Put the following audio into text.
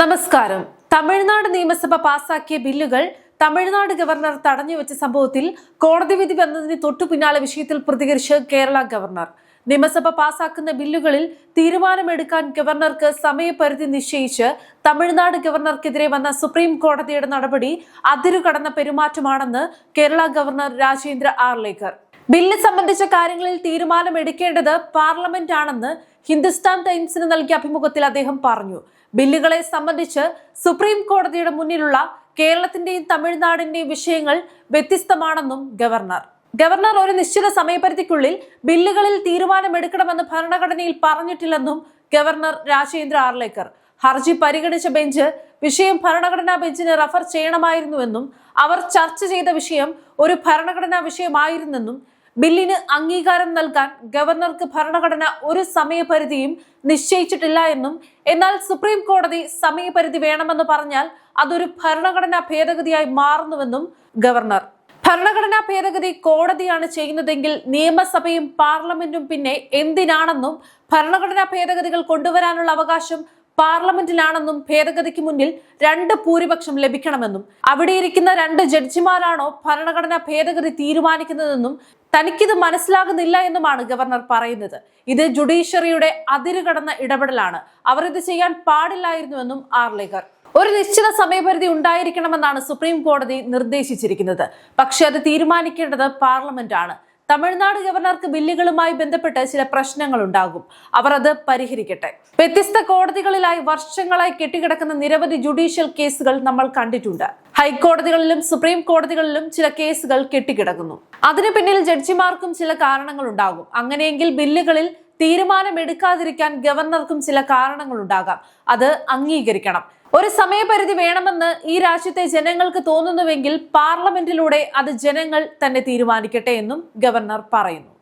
നമസ്കാരം. തമിഴ്നാട് നിയമസഭ പാസാക്കിയ ബില്ലുകൾ തമിഴ്നാട് ഗവർണർ തടഞ്ഞു വെച്ച സംഭവത്തിൽ കോടതി വിധി വന്നതിന് തൊട്ടു പിന്നാലെ വിഷയത്തിൽ പ്രതികരിച്ച് കേരള ഗവർണർ. നിയമസഭ പാസാക്കുന്ന ബില്ലുകളിൽ തീരുമാനമെടുക്കാൻ ഗവർണർക്ക് സമയപരിധി നിശ്ചയിച്ച് തമിഴ്നാട് ഗവർണർക്കെതിരെ വന്ന സുപ്രീം കോടതിയുടെ നടപടി അതിരുകടന്ന പെരുമാറ്റമാണെന്ന് കേരള ഗവർണർ രാജേന്ദ്ര ആർലേക്കർ. ബില്ല് സംബന്ധിച്ച കാര്യങ്ങളിൽ തീരുമാനമെടുക്കേണ്ടത് പാർലമെന്റ് ആണെന്ന് ഹിന്ദുസ്ഥാൻ ടൈംസിന് നൽകിയ അഭിമുഖത്തിൽ അദ്ദേഹം പറഞ്ഞു ബില്ലുകളെ സംബന്ധിച്ച് സുപ്രീം കോടതിയുടെ മുന്നിലുള്ള കേരളത്തിന്റെയും തമിഴ്നാടിന്റെയും വിഷയങ്ങൾ വ്യത്യസ്തമാണെന്നും ഗവർണർ. ഗവർണർ ഒരു നിശ്ചിത സമയപരിധിക്കുള്ളിൽ ബില്ലുകളിൽ തീരുമാനമെടുക്കണമെന്ന് ഭരണഘടനയിൽ പറഞ്ഞിട്ടില്ലെന്നും ഗവർണർ രാജേന്ദ്ര ആർലേക്കർ. ഹർജി പരിഗണിച്ച ബെഞ്ച് വിഷയം ഭരണഘടനാ ബെഞ്ചിന് റഫർ ചെയ്യണമായിരുന്നുവെന്നും അവർ ചർച്ച ചെയ്ത വിഷയം ഒരു ഭരണഘടനാ വിഷയമായിരുന്നെന്നും ബില്ലിന് അംഗീകാരം നൽകാൻ ഗവർണർക്ക് ഭരണഘടന ഒരു സമയപരിധിയും നിശ്ചയിച്ചിട്ടില്ല എന്നും എന്നാൽ സുപ്രീം കോടതി സമയപരിധി വേണമെന്ന് പറഞ്ഞാൽ അതൊരു ഭരണഘടനാ ഭേദഗതിയായി മാറുന്നുവെന്നും ഗവർണർ. ഭരണഘടനാ ഭേദഗതി കോടതിയാണ് ചെയ്യുന്നതെങ്കിൽ നിയമസഭയും പാർലമെന്റും പിന്നെ എന്തിനാണെന്നും ഭരണഘടനാ ഭേദഗതികൾ കൊണ്ടുവരാനുള്ള അവകാശം പാർലമെന്റിലാണെന്നും ഭേദഗതിക്ക് മുന്നിൽ രണ്ട് ഭൂരിപക്ഷം ലഭിക്കണമെന്നും അവിടെയിരിക്കുന്ന രണ്ട് ജഡ്ജിമാരാണോ ഭരണഘടനാ ഭേദഗതി തീരുമാനിക്കുന്നതെന്നും തനിക്കിത് മനസ്സിലാകുന്നില്ല എന്നുമാണ് ഗവർണർ പറയുന്നത്. ഇത് ജുഡീഷ്യറിയുടെ അതിരുകടന്ന ഇടപെടലാണ്. അവർ ഇത് ചെയ്യാൻ പാടില്ലായിരുന്നുവെന്നും ആർലേക്കർ ഒരു നിശ്ചിത സമയപരിധി ഉണ്ടായിരിക്കണമെന്നാണ് സുപ്രീം കോടതി നിർദ്ദേശിച്ചിരിക്കുന്നത്. പക്ഷെ അത് തീരുമാനിക്കേണ്ടത് പാർലമെന്റ് ആണ് തമിഴ്നാട് ഗവർണർക്ക് ബില്ലുകളുമായി ബന്ധപ്പെട്ട് ചില പ്രശ്നങ്ങൾ ഉണ്ടാകും അവർ അത് പരിഹരിക്കട്ടെ. വ്യത്യസ്ത കോടതികളിലായി വർഷങ്ങളായി കെട്ടിക്കിടക്കുന്ന നിരവധി ജുഡീഷ്യൽ കേസുകൾ നമ്മൾ കണ്ടിട്ടുണ്ട്. ഹൈക്കോടതികളിലും സുപ്രീം കോടതികളിലും ചില കേസുകൾ കെട്ടിക്കിടക്കുന്നു. അതിനു പിന്നിൽ ജഡ്ജിമാർക്കും ചില കാരണങ്ങൾ ഉണ്ടാകും അങ്ങനെയെങ്കിൽ ബില്ലുകളിൽ തീരുമാനമെടുക്കാതിരിക്കാൻ ഗവർണർക്കും ചില കാരണങ്ങളുണ്ടാകാം. അത് അംഗീകരിക്കണം. ഒരു സമയപരിധി വേണമെന്ന് ഈ രാജ്യത്തെ ജനങ്ങൾക്ക് തോന്നുന്നുവെങ്കിൽ പാർലമെന്റിലൂടെ അത് ജനങ്ങൾ തന്നെ തീരുമാനിക്കട്ടെ എന്നും ഗവർണർ പറയുന്നു.